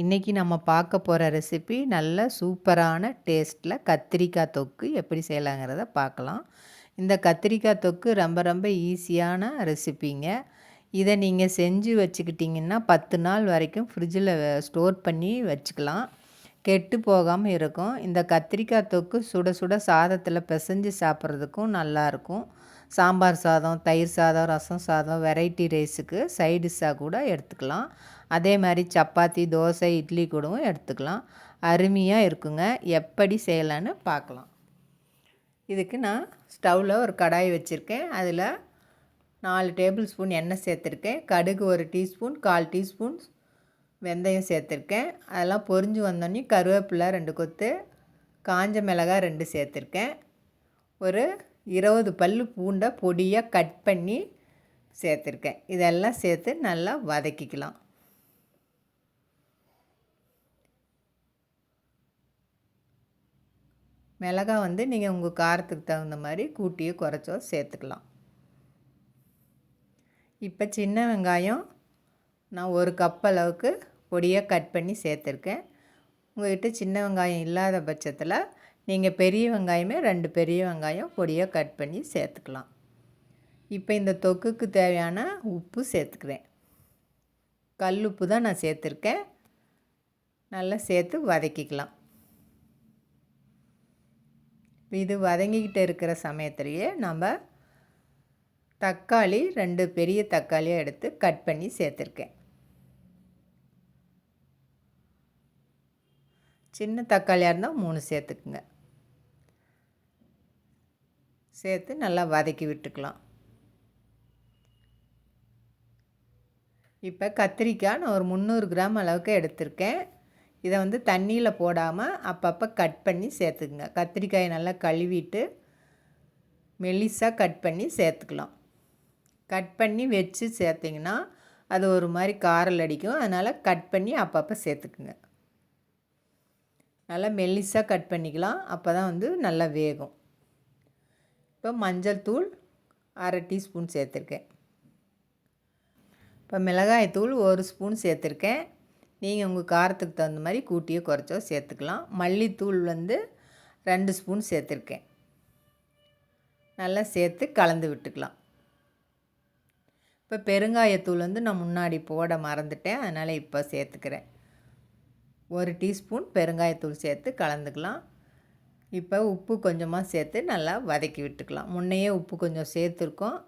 இன்றைக்கி நம்ம பார்க்க போகிற ரெசிபி நல்ல சூப்பரான டேஸ்ட்டில் கத்திரிக்காய் தொக்கு எப்படி செய்யலாங்கிறத பார்க்கலாம். இந்த கத்திரிக்காய் தொக்கு ரொம்ப ரொம்ப ஈஸியான ரெசிபிங்க இதை நீங்கள் செஞ்சு வச்சுக்கிட்டிங்கன்னா பத்து நாள் வரைக்கும் ஃப்ரிட்ஜில் ஸ்டோர் பண்ணி வச்சுக்கலாம். கெட்டு போகாமல் இருக்கும். இந்த கத்திரிக்காய் தொக்கு சுட சுட சாதத்தில் பிசைஞ்சு சாப்பிட்றதுக்கும் நல்லாயிருக்கும் சாம்பார் சாதம் தயிர் சாதம் ரசம் சாதம் வெரைட்டி ரைஸுக்கு சைடிஷ்ஷாக கூட எடுத்துக்கலாம். அதே மாதிரி சப்பாத்தி தோசை இட்லி கூடவும் எடுத்துக்கலாம். அருமையாக இருக்குங்க. எப்படி செய்யலான்னு பார்க்கலாம். இதுக்கு நான் ஸ்டவ்வில் ஒரு கடாய் வச்சுருக்கேன். அதில் நாலு டேபிள் ஸ்பூன் எண்ணெய் சேர்த்துருக்கேன். கடுகு ஒரு டீஸ்பூன் கால் டீஸ்பூன் வெந்தயம் சேர்த்துருக்கேன். அதெல்லாம் பொரிஞ்சு வந்தோடனே கருவேப்பிலை ரெண்டு கொத்து காஞ்ச மிளகாய் ரெண்டு சேர்த்துருக்கேன். ஒரு இருபது பல் பூண்டை பொடியாக கட் பண்ணி சேர்த்துருக்கேன். இதெல்லாம் சேர்த்து நல்லா வதக்கிக்கலாம். மிளகா வந்து நீங்கள் உங்கள் காரத்துக்கு தகுந்த மாதிரி கூட்டியோ குறைச்சோ சேர்த்துக்கலாம். இப்போ சின்ன வெங்காயம் நான் ஒரு கப் அளவுக்கு பொடியாக கட் பண்ணி சேர்த்துருக்கேன். உங்கள்கிட்ட சின்ன வெங்காயம் இல்லாத பட்சத்தில் நீங்கள் பெரிய வெங்காயமே ரெண்டு பெரிய வெங்காயம் பொடியாக கட் பண்ணி சேர்த்துக்கலாம். இப்போ இந்த தொக்குக்கு தேவையான உப்பு சேர்த்துக்கிறேன். கல் உப்பு தான் நான் சேர்த்துருக்கேன். நல்லா சேர்த்து வதக்கிக்கலாம். இது வதங்கிக்கிட்டு இருக்கிற சமயத்துலேயே நம்ம தக்காளி ரெண்டு பெரிய தக்காளியாக எடுத்து கட் பண்ணி சேர்த்துருக்கேன். சின்ன தக்காளியாக இருந்தால் மூணு சேர்த்துக்குங்க. சேர்த்து நல்லா வதக்கி விட்டுக்கலாம். இப்போ கத்திரிக்காய் நான் ஒரு முந்நூறு கிராம் அளவுக்கு எடுத்திருக்கேன். இதை வந்து தண்ணியில் போடாமல் அப்பப்போ கட் பண்ணி சேர்த்துக்குங்க. கத்திரிக்காயை நல்லா கழுவிட்டு மெலிசாக கட் பண்ணி சேர்த்துக்கலாம். கட் பண்ணி வச்சு சேர்த்திங்கன்னா அது ஒரு மாதிரி காரல் அடிக்கும். அதனால் கட் பண்ணி அப்பப்போ சேர்த்துக்குங்க. நல்லா மெல்லிஸாக கட் பண்ணிக்கலாம். அப்போ தான் வந்து நல்லா வேகும். இப்போ மஞ்சள் தூள் அரை டீஸ்பூன் சேர்த்துருக்கேன். இப்போ மிளகாய் தூள் ஒரு ஸ்பூன் சேர்த்துருக்கேன். நீங்கள் உங்கள் காரத்துக்கு தகுந்த மாதிரி கூட்டியோ குறைச்சோ சேர்த்துக்கலாம். மல்லித்தூள் வந்து ரெண்டு ஸ்பூன் சேர்த்துருக்கேன். நல்லா சேர்த்து கலந்து விட்டுக்கலாம். இப்போ பெருங்காயத்தூள் வந்து நான் முன்னாடி போட மறந்துட்டேன். அதனால் இப்போ சேர்த்துக்கிறேன். ஒரு டீஸ்பூன் பெருங்காயத்தூள் சேர்த்து கலந்துக்கலாம். இப்போ உப்பு கொஞ்சமாக சேர்த்து நல்லா வதக்கி விட்டுக்கலாம். முன்னையே உப்பு கொஞ்சம் சேர்த்துருக்கோம்.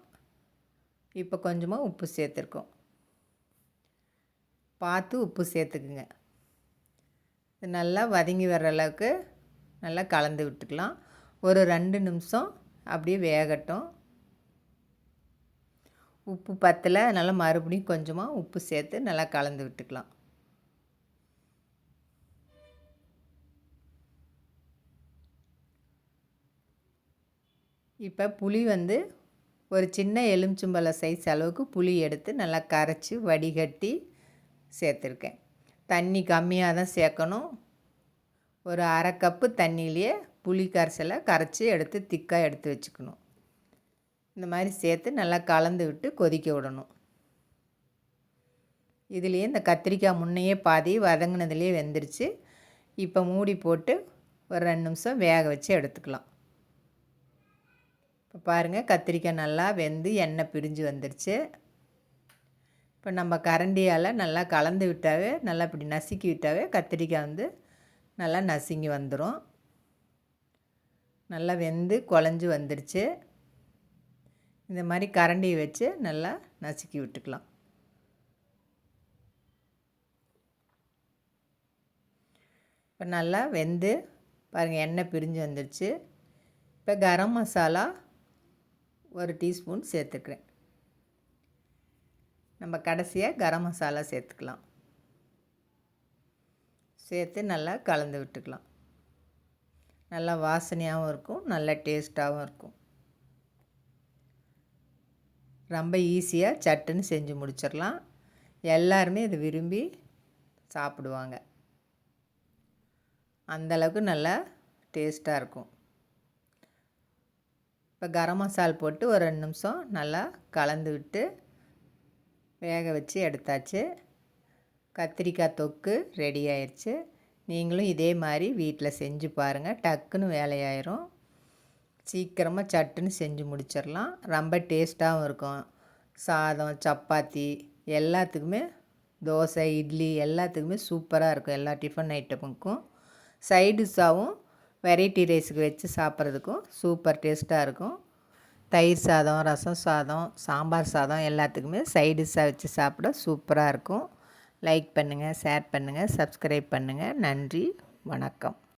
இப்போ கொஞ்சமாக உப்பு சேர்த்துருக்கோம். பார்த்து உப்பு சேர்த்துக்குங்க. நல்லா வதங்கி வர்ற அளவுக்கு நல்லா கலந்து விட்டுக்கலாம். ஒரு ரெண்டு நிமிஷம் அப்படியே வேகட்டும். உப்பு பத்தில் நல்லா மறுபடியும் கொஞ்சமாக உப்பு சேர்த்து நல்லா கலந்து விட்டுக்கலாம். இப்போ புளி வந்து ஒரு சின்ன எலுமிச்சம்பழ சைஸ் அளவுக்கு புளி எடுத்து நல்லா கரைச்சி வடிகட்டி சேர்த்துருக்கேன். தண்ணி கம்மியாக தான் சேர்க்கணும். ஒரு அரை கப்பு தண்ணியிலேயே புளி கரைசலை கரைச்சி எடுத்து திக்காக எடுத்து வச்சுக்கணும். இந்த மாதிரி சேர்த்து நல்லா கலந்து விட்டு கொதிக்க விடணும். இதுலேயே இந்த கத்திரிக்காய் முன்னையே பாதி வதங்கினதுலேயே வெந்துருச்சு. இப்போ மூடி போட்டு ஒரு ரெண்டு நிமிஷம் வேக வச்சு எடுத்துக்கலாம். இப்போ பாருங்கள் கத்திரிக்காய் நல்லா வெந்து எண்ணெய் பிரிஞ்சு வந்துருச்சு. இப்போ நம்ம கரண்டியால் நல்லா கலந்து விட்டாவே நல்லா இப்படி நசுக்கி விட்டாவே கத்திரிக்காய் வந்து நல்லா நசுங்கி வந்துடும் நல்லா வெந்து குழஞ்சி வந்துருச்சு. இந்த மாதிரி கரண்டியை வச்சு நல்லா நசுக்கி விட்டுக்கலாம். இப்போ நல்லா வெந்து பாருங்கள் எண்ணெய் பிரிஞ்சு வந்துடுச்சு இப்போ கரம் மசாலா ஒரு டீஸ்பூன் சேர்த்துக்கிறேன். நம்ம கடைசியாக கரம் மசாலா சேர்த்துக்கலாம். சேர்த்து நல்லா கலந்து விட்டுக்கலாம். நல்லா வாசனையாகவும் இருக்கும் நல்ல டேஸ்ட்டாகவும் இருக்கும். ரொம்ப ஈஸியாக சட்டுன்னு செஞ்சு முடிச்சிடலாம். எல்லாருமே இதை விரும்பி சாப்பிடுவாங்க. அந்தளவுக்கு நல்லா டேஸ்ட்டாக இருக்கும். இப்போ கரம் மசால் போட்டு ஒரு ரெண்டு நிமிஷம் நல்லா கலந்து விட்டு வேக வச்சு எடுத்தாச்சு. கத்திரிக்காய் தொக்கு ரெடி ஆயிடுச்சு நீங்களும் இதே மாதிரி வீட்டில் செஞ்சு பாருங்கள் டக்குன்னு வேலையாயிரும். சீக்கிரமாக சட்டுன்னு செஞ்சு முடிச்சிடலாம். ரொம்ப டேஸ்ட்டாகவும் இருக்கும். சாதம் சப்பாத்தி எல்லாத்துக்குமே தோசை இட்லி எல்லாத்துக்குமே சூப்பராக இருக்கும். எல்லா டிஃபன் ஐட்டமுக்கும் சைடிஷாகவும் வெரைட்டி ரைஸுக்கு வச்சு சாப்பிட்றதுக்கும் சூப்பர் டேஸ்ட்டாக இருக்கும். தயிர் சாதம் ரசம் சாதம் சாம்பார் சாதம் எல்லாத்துக்குமே சைடிஷ்ஷாக வச்சு சாப்பிட சூப்பராக இருக்கும். லைக் பண்ணுங்கள் ஷேர் பண்ணுங்கள் சப்ஸ்கிரைப் பண்ணுங்கள் நன்றி வணக்கம்.